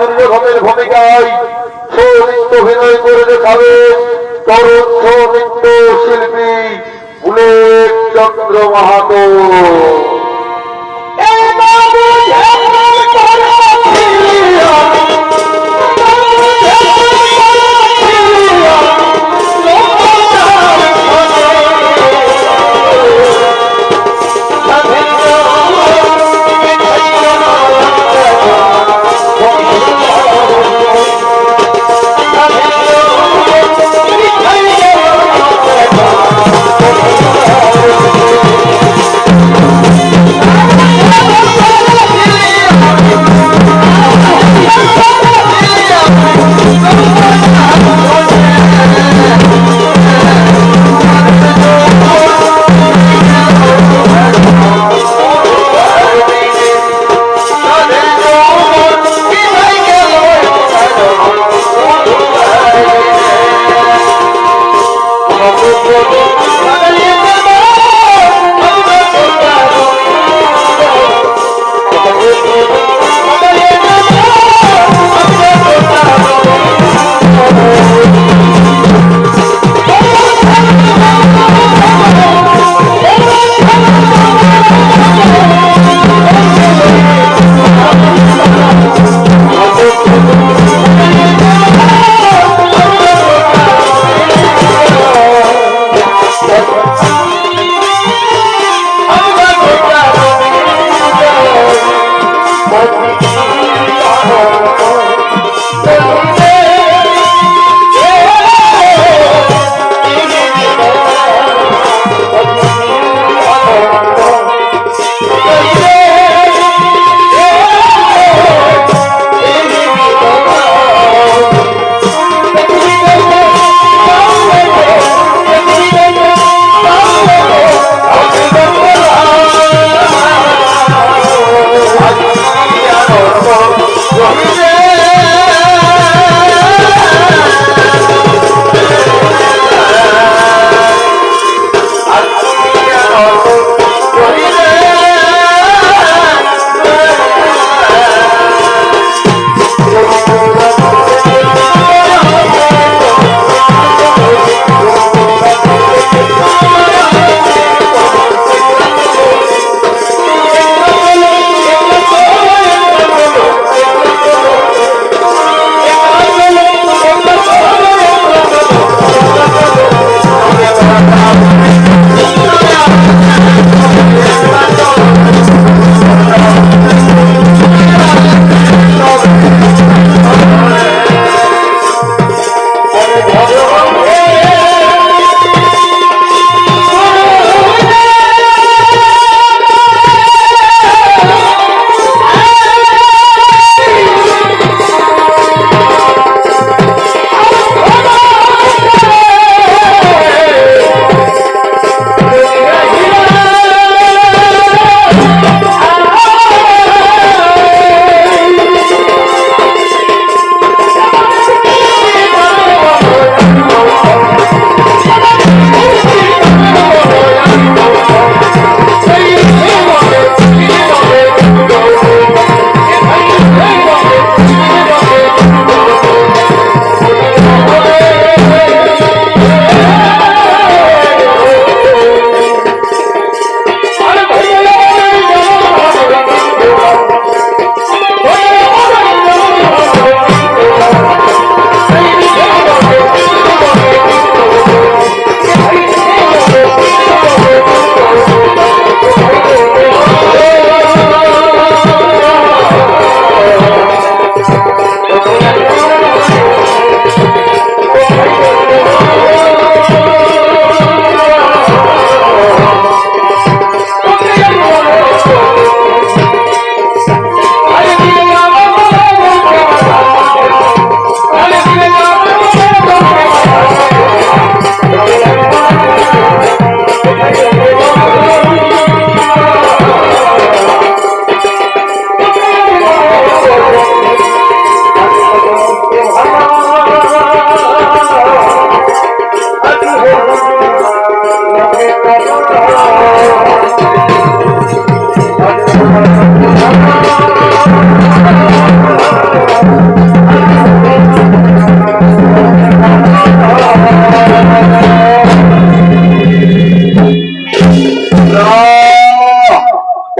দুর্যোধনের ভূমিকায় সৌনৃত্য অভিনয় করে দেখাবে তরুণ সৌনৃত্য শিল্পী বুলেট চন্দ্র মাহাতো।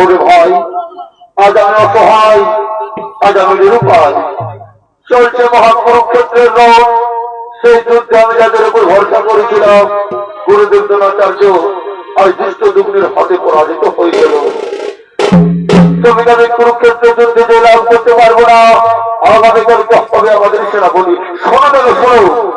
অসহায় আজ আমি নিরুপায়। চলছে মহাকুরুক্ষেত্রের রথ সেই যুদ্ধে আমি যাদের উপর ভরসা করেছিলাম, গুরুদেব দ্রোণাচার্য, আজ দুষ্ট দুগ্নির হাতে পরাজিত হয়ে গেল। তুমি আমি কুরুক্ষেত্রে যুদ্ধে যে লাভ করতে পারব না? আগামীকালকে হবে আমাদের সেনাপতি। শোনো দেখো শোনো।